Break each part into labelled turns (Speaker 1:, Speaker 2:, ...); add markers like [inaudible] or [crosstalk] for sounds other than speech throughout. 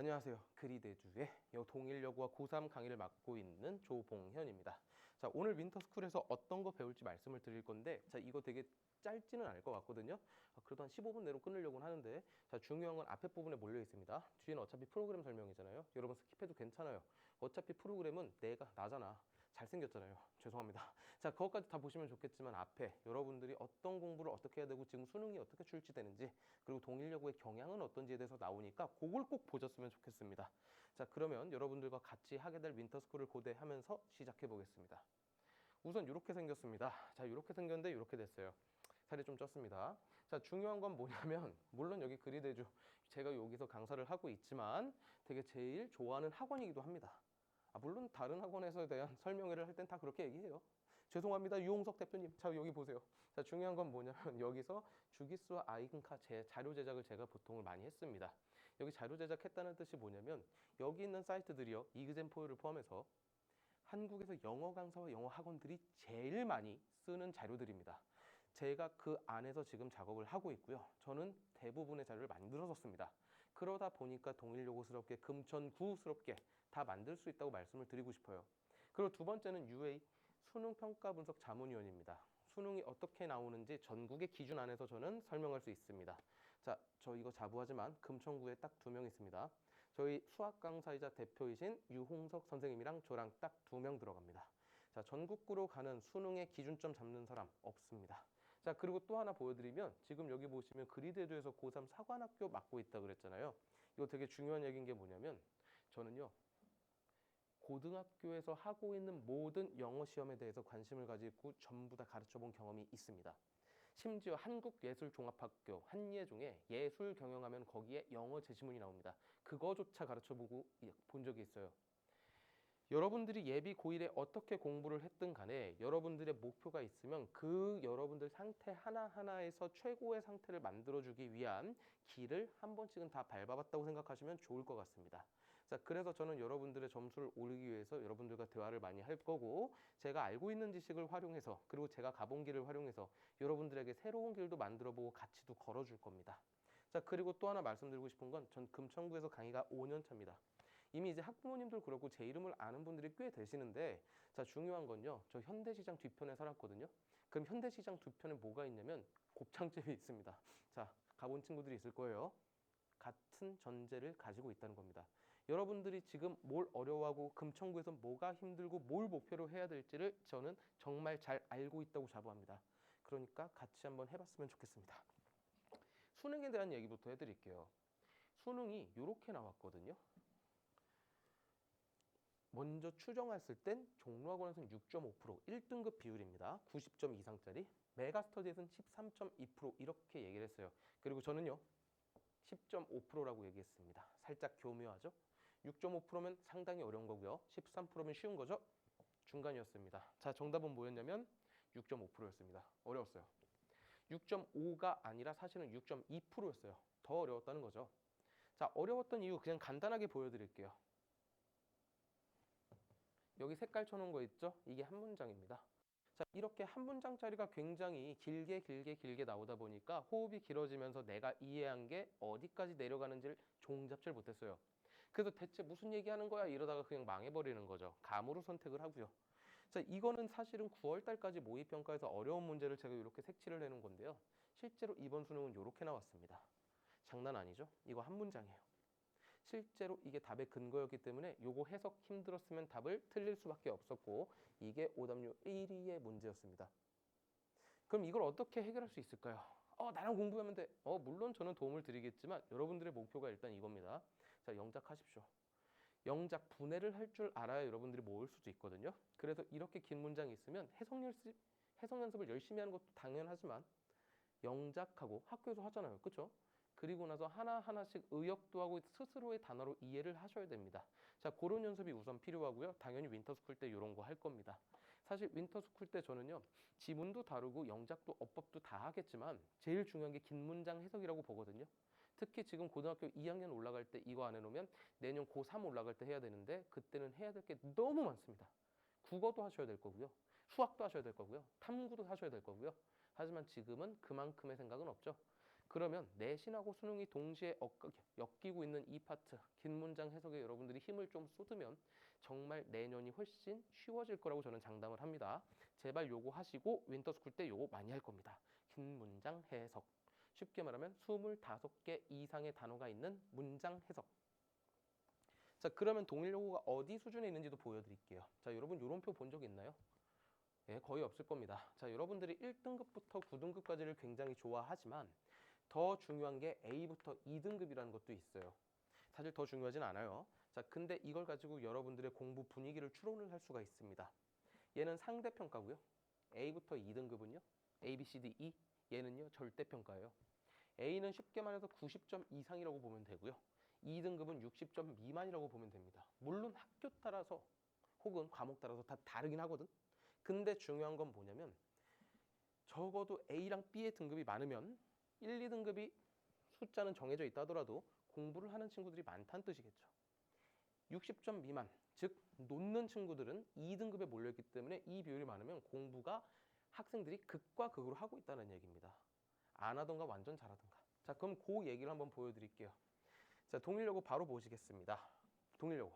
Speaker 1: 안녕하세요. 그리대주의 동일여고와 고3 강의를 맡고 있는 조봉현입니다. 자, 오늘 윈터스쿨에서 어떤 거 배울지 말씀을 드릴 건데, 자, 이거 되게 짧지는 않을 것 같거든요. 아, 그래도 한 15분 내로 끊으려고는 하는데, 자, 중요한 건 앞에 부분에 몰려 있습니다. 뒤에는 어차피 프로그램 설명이잖아요. 여러분 스킵해도 괜찮아요. 어차피 프로그램은 내가 나잖아. 잘생겼잖아요. [laughs] 죄송합니다. 자, 그것까지 다 보시면 좋겠지만 앞에 여러분들이 어떤 공부를 어떻게 해야 되고 지금 수능이 어떻게 출제되는지 그리고 동일여고의 경향은 어떤지에 대해서 나오니까 그걸 꼭 보셨으면 좋겠습니다. 자, 그러면 여러분들과 같이 하게 될 윈터스쿨을 고대하면서 시작해 보겠습니다. 우선 이렇게 생겼습니다. 자, 이렇게 생겼는데 이렇게 됐어요. 살이 좀 쪘습니다. 자, 중요한 건 뭐냐면 [laughs] 물론 여기 그리대주 제가 여기서 강사를 하고 있지만 되게 제일 좋아하는 학원이기도 합니다. 아, 물론 다른 학원에서 대한 [laughs] 설명회를 할 땐 다 그렇게 얘기해요. 죄송합니다. 유홍석 대표님. 자, 여기 보세요. 자, 중요한 건 뭐냐면 [laughs] 여기서 주기수와 아이근카 제 자료 제작을 제가 보통을 많이 했습니다. 여기 자료 제작했다는 뜻이 뭐냐면 여기 있는 사이트들이요. 이그젠포유를 포함해서 한국에서 영어 강사와 영어 학원들이 제일 많이 쓰는 자료들입니다. 제가 그 안에서 지금 작업을 하고 있고요. 저는 대부분의 자료를 만들어서 씁니다. 그러다 보니까 동일요고스럽게 금천구스럽게 다 만들 수 있다고 말씀을 드리고 싶어요. 그리고 두 번째는 UA 수능 평가 분석 자문위원입니다. 수능이 어떻게 나오는지 전국의 기준 안에서 저는 설명할 수 있습니다. 자, 저 이거 자부하지만 금천구에 딱 두 명 있습니다. 저희 수학 강사이자 대표이신 유홍석 선생님이랑 저랑 딱 두 명 들어갑니다. 자, 전국구로 가는 수능의 기준점 잡는 사람 없습니다. 자, 그리고 또 하나 보여드리면 지금 여기 보시면 그리대도에서 고3 사관학교 맡고 있다 그랬잖아요. 이거 되게 중요한 얘기인 게 뭐냐면 저는요. 고등학교에서 하고 있는 모든 영어 시험에 대해서 관심을 가지고 전부 다 가르쳐 본 경험이 있습니다. 심지어 한국예술종합학교 한예종에 예술 경영하면 거기에 영어 제시문이 나옵니다. 그거조차 가르쳐 보고 본 적이 있어요. 여러분들이 예비 고1에 어떻게 공부를 했든 간에 여러분들의 목표가 있으면 그 여러분들 상태 하나하나에서 최고의 상태를 만들어주기 위한 길을 한 번씩은 다 밟아봤다고 생각하시면 좋을 것 같습니다. 자, 그래서 저는 여러분들의 점수를 오르기 위해서 여러분들과 대화를 많이 할 거고 제가 알고 있는 지식을 활용해서 그리고 제가 가본 길을 활용해서 여러분들에게 새로운 길도 만들어 보고 같이도 걸어 줄 겁니다. 자, 그리고 또 하나 말씀드리고 싶은 건 전 금천구에서 강의가 5년 차입니다. 이미 이제 학부모님들 그렇고 제 이름을 아는 분들이 꽤 되시는데 자 중요한 건요. 저 현대시장 뒤편에 살았거든요. 그럼 현대시장 뒤편에 뭐가 있냐면 곱창집이 있습니다. 자 가본 친구들이 있을 거예요. 같은 전제를 가지고 있다는 겁니다 여러분들이 지금 뭘 어려워하고 금천구에서 뭐가 힘들고 뭘 목표로 해야 될지를 저는 정말 잘 알고 있다고 자부합니다 그러니까 같이 한번 해봤으면 좋겠습니다 수능에 대한 얘기부터 해드릴게요 수능이 이렇게 나왔거든요 먼저 추정했을 땐 종로학원에서는 6.5% 1등급 비율입니다. 90점 이상짜리. 메가스터디에서는 13.2% 이렇게 얘기를 했어요. 그리고 저는요. 10.5%라고 얘기했습니다. 살짝 교묘하죠? 6.5%면 상당히 어려운 거고요. 13%면 쉬운 거죠? 중간이었습니다. 자, 정답은 뭐였냐면 6.5%였습니다. 어려웠어요. 6.5가 아니라 사실은 6.2%였어요. 더 어려웠다는 거죠. 자, 어려웠던 이유 그냥 간단하게 보여드릴게요. 여기 색깔 쳐놓은 거 있죠? 이게 한 문장입니다. 자, 이렇게 한 문장짜리가 굉장히 길게 길게 길게 나오다 보니까 호흡이 길어지면서 내가 이해한 게 어디까지 내려가는지를 종잡질 못했어요. 그래서 대체 무슨 얘기하는 거야 이러다가 그냥 망해버리는 거죠. 감으로 선택을 하고요. 자, 이거는 사실은 9월 달까지 모의 평가에서 어려운 문제를 제가 이렇게 색칠을 해놓은 건데요. 실제로 이번 수능은 이렇게 나왔습니다. 장난 아니죠? 이거 한 문장이에요. 실제로 이게 답의 근거였기 때문에 요거 해석 힘들었으면 답을 틀릴 수밖에 없었고 이게 오답률 1위의 문제였습니다. 그럼 이걸 어떻게 해결할 수 있을까요? 어, 나랑 공부하면 돼. 어, 물론 저는 도움을 드리겠지만 여러분들의 목표가 일단 이겁니다. 자, 영작하십시오. 영작 분해를 할 줄 알아야 여러분들이 모을 수도 있거든요. 그래서 이렇게 긴 문장이 있으면 해석 연습, 해석 연습을 열심히 하는 것도 당연하지만 영작하고 학교에서 하잖아요. 그렇죠? 그리고 나서 하나하나씩 의역도 하고 스스로의 단어로 이해를 하셔야 됩니다. 자, 그런 연습이 우선 필요하고요. 당연히 윈터스쿨 때 이런 거 할 겁니다. 사실 윈터스쿨 때 저는요. 지문도 다루고 영작도 어법도 다 하겠지만 제일 중요한 게 긴 문장 해석이라고 보거든요. 특히 지금 고등학교 2학년 올라갈 때 이거 안 해놓으면 내년 고3 올라갈 때 해야 되는데 그때는 해야 될 게 너무 많습니다. 국어도 하셔야 될 거고요. 수학도 하셔야 될 거고요. 탐구도 하셔야 될 거고요. 하지만 지금은 그만큼의 생각은 없죠. 그러면 내신하고 수능이 동시에 엮이고 있는 이 파트 긴 문장 해석에 여러분들이 힘을 좀 쏟으면 정말 내년이 훨씬 쉬워질 거라고 저는 장담을 합니다. 제발 요거 하시고 윈터스쿨 때 요거 많이 할 겁니다. 긴 문장 해석. 쉽게 말하면 25개 이상의 단어가 있는 문장 해석. 자, 그러면 동일 요구가 어디 수준에 있는지도 보여드릴게요. 자, 여러분 요런 표 본 적 있나요? 예, 거의 없을 겁니다. 자, 여러분들이 1등급부터 9등급까지를 굉장히 좋아하지만 더 중요한 게 A부터 2등급이라는 것도 있어요. 사실 더 중요하진 않아요. 자, 근데 이걸 가지고 여러분들의 공부 분위기를 추론을 할 수가 있습니다. 얘는 상대평가고요. A부터 2등급은요. A, B, C, D, E. 얘는요. 절대평가예요. A는 쉽게 말해서 90점 이상이라고 보면 되고요. 2등급은 60점 미만이라고 보면 됩니다. 물론 학교 따라서 혹은 과목 따라서 다 다르긴 하거든. 근데 중요한 건 뭐냐면 적어도 A랑 B의 등급이 많으면 1, 2등급이 숫자는 정해져 있다 하더라도 공부를 하는 친구들이 많다는 뜻이겠죠. 60점 미만, 즉 놓는 친구들은 2등급에 몰려있기 때문에 이 비율이 많으면 공부가 학생들이 극과 극으로 하고 있다는 얘기입니다. 안 하던가 완전 잘하던가. 자, 그럼 그 얘기를 한번 보여드릴게요. 자, 동일여고 바로 보시겠습니다. 동일여고.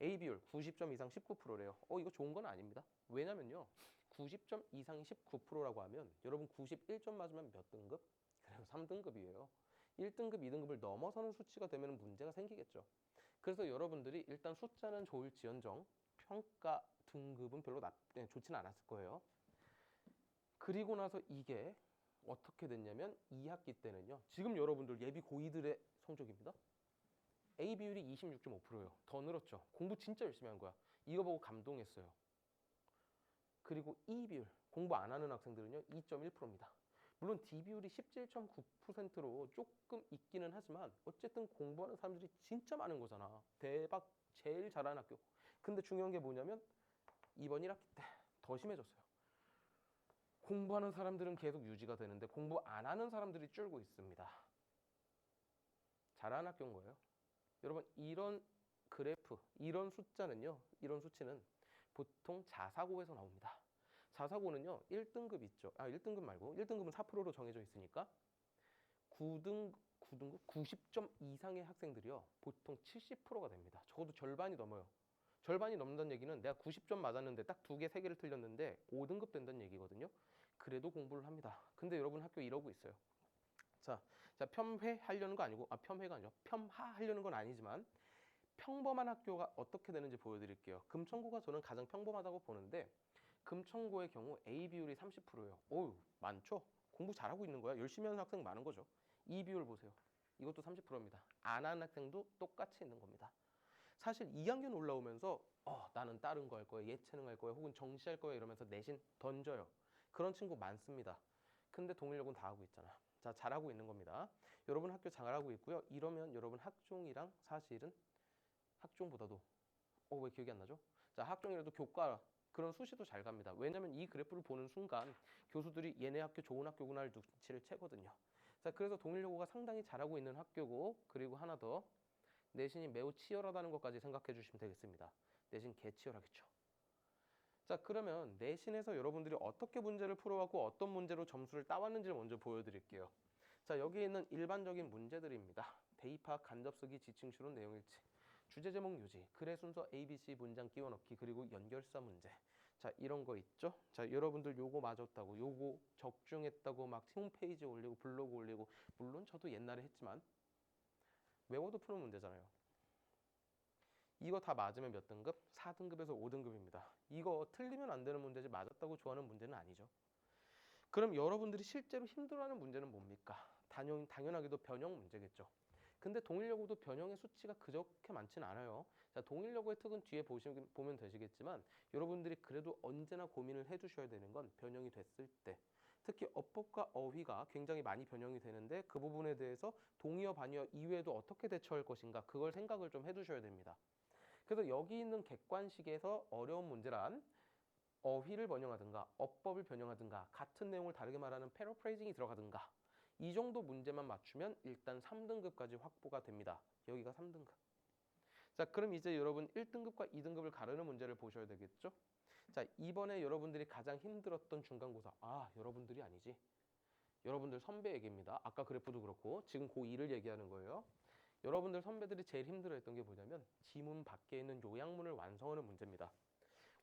Speaker 1: A 비율 90점 이상 19%래요. 어, 이거 좋은 건 아닙니다. 왜냐면요. 90점 이상이 19%라고 하면 여러분 91점 맞으면 몇 등급? 그래요. 3등급이에요. 1등급, 2등급을 넘어서는 수치가 되면 문제가 생기겠죠. 그래서 여러분들이 일단 숫자는 좋을지언정 평가 등급은 별로 나, 네, 좋지는 않았을 거예요. 그리고 나서 이게 어떻게 됐냐면 2학기 때는요. 지금 여러분들 예비 고2들의 성적입니다. A 비율이 26.5%예요. 더 늘었죠. 공부 진짜 열심히 한 거야. 이거 보고 감동했어요. 그리고 E 비율, 공부 안 하는 학생들은요. 2.1%입니다. 물론 D 비율이 17.9%로 조금 있기는 하지만 어쨌든 공부하는 사람들이 진짜 많은 거잖아. 대박 제일 잘하는 학교. 근데 중요한 게 뭐냐면 이번 1학기 때 더 심해졌어요. 공부하는 사람들은 계속 유지가 되는데 공부 안 하는 사람들이 줄고 있습니다. 잘하는 학교인 거예요. 여러분 이런 그래프, 이런 숫자는요. 이런 수치는 보통 자사고에서 나옵니다. 자사고는요. 1등급 있죠. 아, 1등급 말고 1등급은 4%로 정해져 있으니까 9등 9등급 90점 이상의 학생들이요. 보통 70%가 됩니다. 적어도 절반이 넘어요. 절반이 넘는다는 얘기는 내가 90점 맞았는데 딱 두 개, 세 개를 틀렸는데 5등급 된다는 얘기거든요. 그래도 공부를 합니다. 근데 여러분 학교 이러고 있어요. 자, 자 편회 하려는 거 아니고 아 편회가 아니죠. 편하 하려는 건 아니지만 평범한 학교가 어떻게 되는지 보여드릴게요. 금천고가 저는 가장 평범하다고 보는데 금천고의 경우 A 비율이 30%예요. 어우 많죠? 공부 잘하고 있는 거야. 열심히 하는 학생 많은 거죠. 이 비율 보세요. 이것도 30%입니다. 안 하는 학생도 똑같이 있는 겁니다. 사실 2학년 올라오면서 어, 나는 다른 거 할 거야, 예체능 할 거야, 혹은 정시 할 거야 이러면서 내신 던져요. 그런 친구 많습니다. 근데 동일력은 다 하고 있잖아. 자, 잘하고 있는 겁니다. 여러분 학교 잘하고 있고요. 이러면 여러분 학종이랑 사실은 학종보다도 어, 왜 기억이 안 나죠? 자, 학종이라도 교과 그런 수시도 잘 갑니다. 왜냐면 이 그래프를 보는 순간 교수들이 얘네 학교 좋은 학교구나를 눈치를 채거든요. 자, 그래서 동일여고가 상당히 잘하고 있는 학교고 그리고 하나 더 내신이 매우 치열하다는 것까지 생각해 주시면 되겠습니다. 내신 개 치열하겠죠. 자, 그러면 내신에서 여러분들이 어떻게 문제를 풀어왔고 어떤 문제로 점수를 따왔는지를 먼저 보여드릴게요. 자, 여기 있는 일반적인 문제들입니다. 대입학, 간접쓰기, 지층 추론, 내용일치, 주제 제목 유지, 글의 순서 ABC 문장 끼워 넣기, 그리고 연결사 문제. 자, 이런 거 있죠? 자, 여러분들 요거 맞았다고, 요거 적중했다고 막 홈페이지 올리고 블로그 올리고 물론 저도 옛날에 했지만 외워도 푸는 문제잖아요. 이거 다 맞으면 몇 등급? 4등급에서 5등급입니다. 이거 틀리면 안 되는 문제지 맞았다고 좋아하는 문제는 아니죠. 그럼 여러분들이 실제로 힘들어하는 문제는 뭡니까? 당연, 당연하게도 변형 문제겠죠. 근데 동일여고도 변형의 수치가 그렇게 많지는 않아요. 자, 동일여고의 특은 뒤에 보시면 보면 되시겠지만 여러분들이 그래도 언제나 고민을 해주셔야 되는 건 변형이 됐을 때 특히 어법과 어휘가 굉장히 많이 변형이 되는데 그 부분에 대해서 동의어 반의어 이외에도 어떻게 대처할 것인가 그걸 생각을 좀 해두셔야 됩니다. 그래서 여기 있는 객관식에서 어려운 문제란 어휘를 번영하든가 어법을 변형하든가 같은 내용을 다르게 말하는 패러프레이징이 들어가든가 이 정도 문제만 맞추면 일단 3등급까지 확보가 됩니다. 여기가 3등급. 자, 그럼 이제 여러분 1등급과 2등급을 가르는 문제를 보셔야 되겠죠? 자, 이번에 여러분들이 가장 힘들었던 중간고사. 아, 여러분들이 아니지. 여러분들 선배 얘기입니다. 아까 그래프도 그렇고 지금 고2를 얘기하는 거예요. 여러분들 선배들이 제일 힘들어했던 게 뭐냐면 지문 밖에 있는 요약문을 완성하는 문제입니다.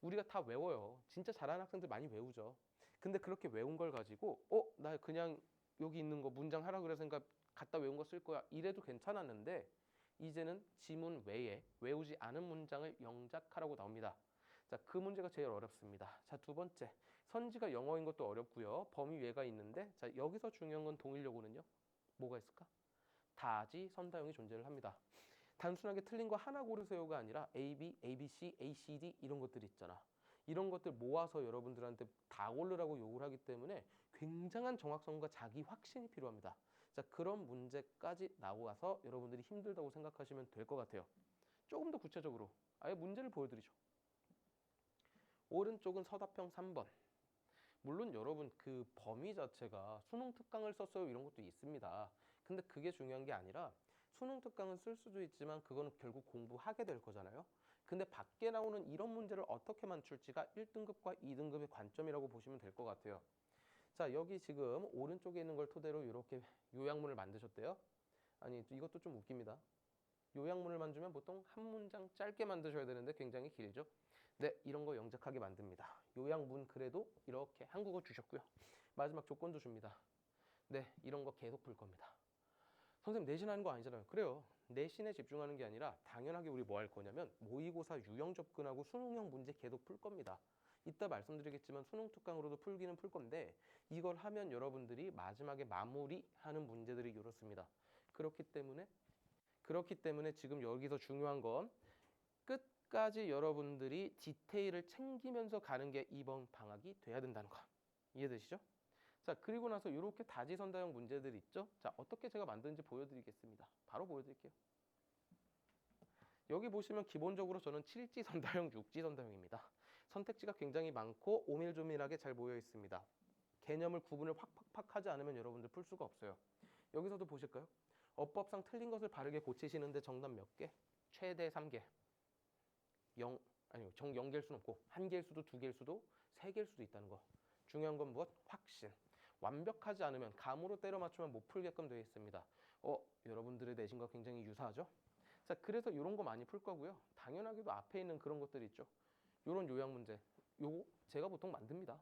Speaker 1: 우리가 다 외워요. 진짜 잘하는 학생들 많이 외우죠. 근데 그렇게 외운 걸 가지고 어, 나 그냥 여기 있는 거 문장 하라 그래서 그러니까 갖다 외운 거 쓸 거야. 이래도 괜찮았는데 이제는 지문 외에 외우지 않은 문장을 영작하라고 나옵니다. 자, 그 문제가 제일 어렵습니다. 자, 두 번째. 선지가 영어인 것도 어렵고요. 범위 외가 있는데 자, 여기서 중요한 건 동일 요구는요. 뭐가 있을까? 다지 선다형이 존재를 합니다. 단순하게 틀린 거 하나 고르세요가 아니라 A, B, A, B, C, A, C, D 이런 것들 있잖아. 이런 것들 모아서 여러분들한테 다 고르라고 요구를 하기 때문에 굉장한 정확성과 자기 확신이 필요합니다. 자, 그런 문제까지 나와서 여러분들이 힘들다고 생각하시면 될 것 같아요. 조금 더 구체적으로 아예 문제를 보여드리죠. 오른쪽은 서답형 3번. 물론 여러분 그 범위 자체가 수능 특강을 썼어요 이런 것도 있습니다. 근데 그게 중요한 게 아니라 수능 특강은 쓸 수도 있지만 그거는 결국 공부하게 될 거잖아요. 근데 밖에 나오는 이런 문제를 어떻게 맞출지가 1등급과 2등급의 관점이라고 보시면 될 것 같아요. 자, 여기 지금 오른쪽에 있는 걸 토대로 이렇게 요약문을 만드셨대요. 아니, 이것도 좀 웃깁니다. 요약문을 만들면 보통 한 문장 짧게 만드셔야 되는데 굉장히 길죠. 네, 이런 거 영작하게 만듭니다. 요약문 그래도 이렇게 한국어 주셨고요. 마지막 조건도 줍니다. 네, 이런 거 계속 풀 겁니다. 선생님 내신하는 거 아니잖아요. 그래요. 내신에 집중하는 게 아니라 당연하게 우리 뭐 할 거냐면 모의고사 유형 접근하고 수능형 문제 계속 풀 겁니다. 이따 말씀드리겠지만 수능 특강으로도 풀기는 풀 건데 이걸 하면 여러분들이 마지막에 마무리하는 문제들이 이렇습니다. 그렇기 때문에 그렇기 때문에 지금 여기서 중요한 건 끝 까지 여러분들이 디테일을 챙기면서 가는 게 이번 방학이 돼야 된다는 거. 이해되시죠? 자, 그리고 나서 이렇게 다지선다형 문제들 있죠? 자, 어떻게 제가 만드는지 보여드리겠습니다. 바로 보여드릴게요. 여기 보시면 기본적으로 저는 7지 선다형, 6지 선다형입니다. [laughs] 선택지가 굉장히 많고 오밀조밀하게 잘 모여 있습니다. 개념을 구분을 확팍팍 하지 않으면 여러분들 풀 수가 없어요. 여기서도 보실까요? 어법상 틀린 것을 바르게 고치시는데 정답 몇 개? 최대 3개. 0, 아니요, 정 0개일 수는 없고 한 개일 수도 두 개일 수도 세 개일 수도 있다는 거. 중요한 건 무엇? 확신. 완벽하지 않으면 감으로 때려 맞추면 못 풀게끔 되어 있습니다. 어, 여러분들의 내신과 굉장히 유사하죠? 자, 그래서 이런 거 많이 풀 거고요. 당연하게도 앞에 있는 그런 것들 있죠. 요런 요약 문제. 요거 제가 보통 만듭니다.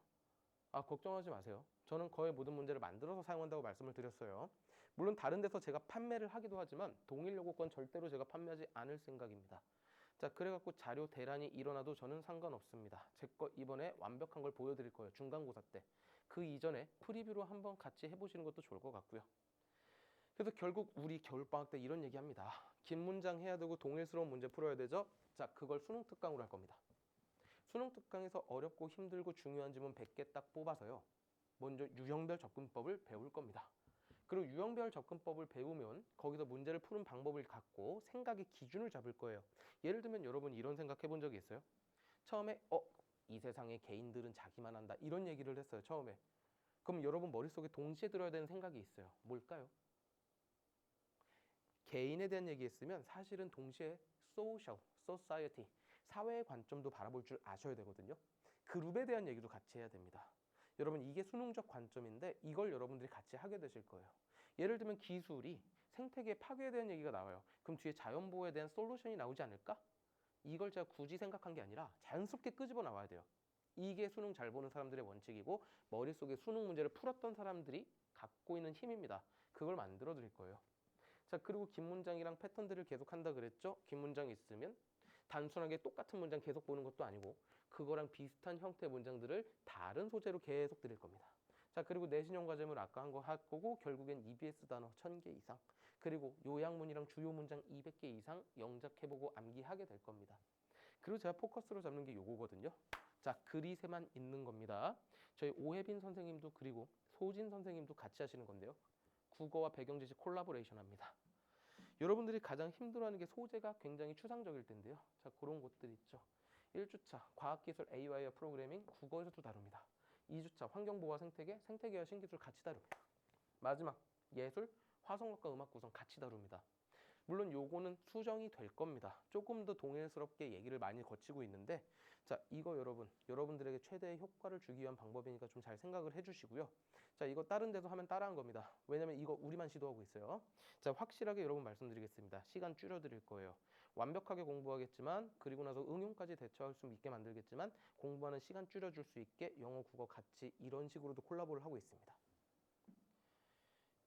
Speaker 1: 아, 걱정하지 마세요. 저는 거의 모든 문제를 만들어서 사용한다고 말씀을 드렸어요. 물론 다른 데서 제가 판매를 하기도 하지만 동일 요구권 절대로 제가 판매하지 않을 생각입니다. 자, 그래갖고 자료 대란이 일어나도 저는 상관없습니다. 제 거 이번에 완벽한 걸 보여드릴 거예요. 중간고사 때. 그 이전에 프리뷰로 한번 같이 해보시는 것도 좋을 것 같고요. 그래서 결국 우리 겨울방학 때 이런 얘기합니다. 긴 문장 해야 되고 동일스러운 문제 풀어야 되죠? 자, 그걸 수능 특강으로 할 겁니다. 수능 특강에서 어렵고 힘들고 중요한 지문 100개 딱 뽑아서요. 먼저 유형별 접근법을 배울 겁니다. 그리고 유형별 접근법을 배우면 거기서 문제를 푸는 방법을 갖고 생각의 기준을 잡을 거예요. 예를 들면 여러분 이런 생각 해 본 적이 있어요? 처음에 어, 이 세상의 개인들은 자기만 한다 이런 얘기를 했어요. 처음에. 그럼 여러분 머릿속에 동시에 들어야 되는 생각이 있어요. 뭘까요? 개인에 대한 얘기했으면 사실은 동시에 social, society, 사회의 관점도 바라볼 줄 아셔야 되거든요. 그룹에 대한 얘기도 같이 해야 됩니다. 여러분 이게 수능적 관점인데 이걸 여러분들이 같이 하게 되실 거예요. 예를 들면 기술이 생태계 파괴에 얘기가 나와요. 그럼 뒤에 자연보호에 대한 솔루션이 나오지 않을까? 이걸 제가 굳이 생각한 게 아니라 자연스럽게 끄집어 나와야 돼요. 이게 수능 잘 보는 사람들의 원칙이고 머릿속에 수능 문제를 풀었던 사람들이 갖고 있는 힘입니다. 그걸 만들어 드릴 거예요. 자, 그리고 긴 문장이랑 패턴들을 계속 한다 그랬죠? 긴 문장 있으면 단순하게 똑같은 문장 계속 보는 것도 아니고 그거랑 비슷한 형태의 문장들을 다른 소재로 계속 드릴 겁니다. 자, 그리고 내신형 과제물 아까 한 거 할 거고 결국엔 EBS 단어 1000개 이상 그리고 요약문이랑 주요 문장 200개 이상 영작해보고 암기하게 될 겁니다. 그리고 제가 포커스로 잡는 게 요거거든요. 자, 그리세만 있는 겁니다. 저희 오혜빈 선생님도 그리고 소진 선생님도 같이 하시는 건데요. 국어와 배경지식 콜라보레이션 합니다. 여러분들이 가장 힘들어하는 게 소재가 굉장히 추상적일 텐데요. 자, 그런 것들 있죠. 1주차 과학기술 AI와 프로그래밍 국어에서도 다룹니다. 2주차 환경보호와 생태계, 생태계와 신기술 같이 다룹니다. 마지막 예술, 화성학과 음악 구성 같이 다룹니다. 물론 요거는 수정이 될 겁니다. 조금 더 동일스럽게 얘기를 많이 거치고 있는데 자 이거 여러분 여러분들에게 최대의 효과를 주기 위한 방법이니까 좀 잘 생각을 해주시고요. 자 이거 다른 데서 하면 따라한 겁니다. 왜냐면 이거 우리만 시도하고 있어요. 자 확실하게 여러분 말씀드리겠습니다. 시간 줄여드릴 거예요. 완벽하게 공부하겠지만 그리고 나서 응용까지 대처할 수 있게 만들겠지만 공부하는 시간 줄여줄 수 있게 영어 국어 같이 이런 식으로도 콜라보를 하고 있습니다.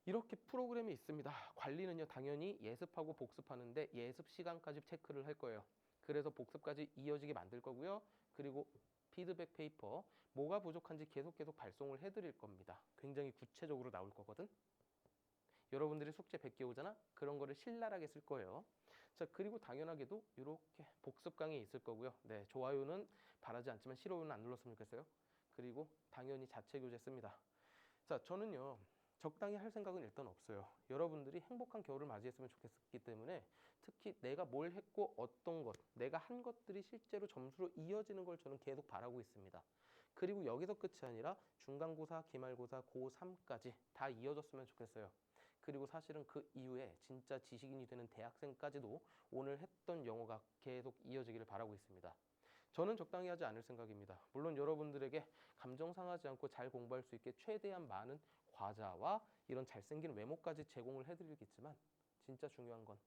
Speaker 1: 이렇게 프로그램이 있습니다. 관리는요, 당연히 예습하고 복습하는데 예습 시간까지 체크를 할 거예요. 그래서 복습까지 이어지게 만들 거고요. 그리고 피드백 페이퍼, 뭐가 부족한지 계속 계속 발송을 해드릴 겁니다. 굉장히 구체적으로 나올 거거든. 여러분들이 숙제 100개 오잖아? 그런 거를 신랄하게 쓸 거예요. 자, 그리고 당연하게도 이렇게 복습 강의 있을 거고요. 네, 좋아요는 바라지 않지만 싫어요는 안 눌렀으면 좋겠어요. 그리고 당연히 자체 교재 씁니다. 자, 저는요. 적당히 할 생각은 일단 없어요. 여러분들이 행복한 겨울을 맞이했으면 좋겠기 때문에 특히 내가 뭘 했고 어떤 것, 내가 한 것들이 실제로 점수로 이어지는 걸 저는 계속 바라고 있습니다. 그리고 여기서 끝이 아니라 중간고사, 기말고사, 고3까지 다 이어졌으면 좋겠어요. 그리고 사실은 그 이후에 진짜 지식인이 되는 대학생까지도 오늘 했던 영어가 계속 이어지기를 바라고 있습니다. 저는 적당히 하지 않을 생각입니다. 물론 여러분들에게 감정 상하지 않고 잘 공부할 수 있게 최대한 많은 과자와 이런 잘생긴 외모까지 제공을 해드리겠지만 진짜 중요한 건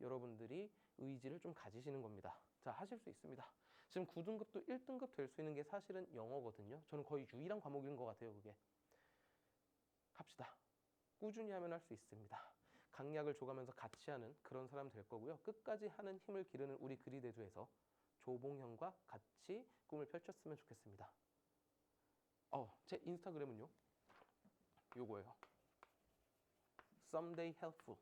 Speaker 1: 여러분들이 의지를 좀 가지시는 겁니다. 자, 하실 수 있습니다. 지금 9등급도 1등급 될 수 있는 게 사실은 영어거든요. 저는 거의 유일한 과목인 것 같아요, 그게. 합시다. 꾸준히 하면 할 수 있습니다. 강약을 줘가면서 같이 하는 그런 사람 될 거고요. 끝까지 하는 힘을 기르는 우리 그리대도에서 조봉현과 같이 꿈을 펼쳤으면 좋겠습니다. 어, 제 인스타그램은요. 요거예요. Someday helpful.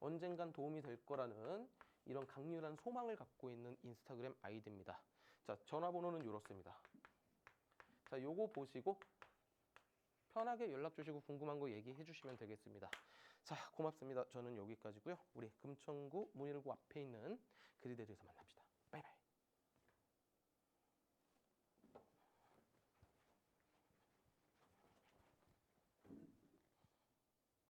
Speaker 1: 언젠간 도움이 될 거라는 이런 강렬한 소망을 갖고 있는 인스타그램 아이디입니다. 자, 전화번호는 이렇습니다. 자, 요거 보시고 편하게 연락 주시고 궁금한 거 얘기해 주시면 되겠습니다. 자, 고맙습니다. 저는 여기까지고요. 우리 금천구 문일고 앞에 있는 그리대도에서 만납시다.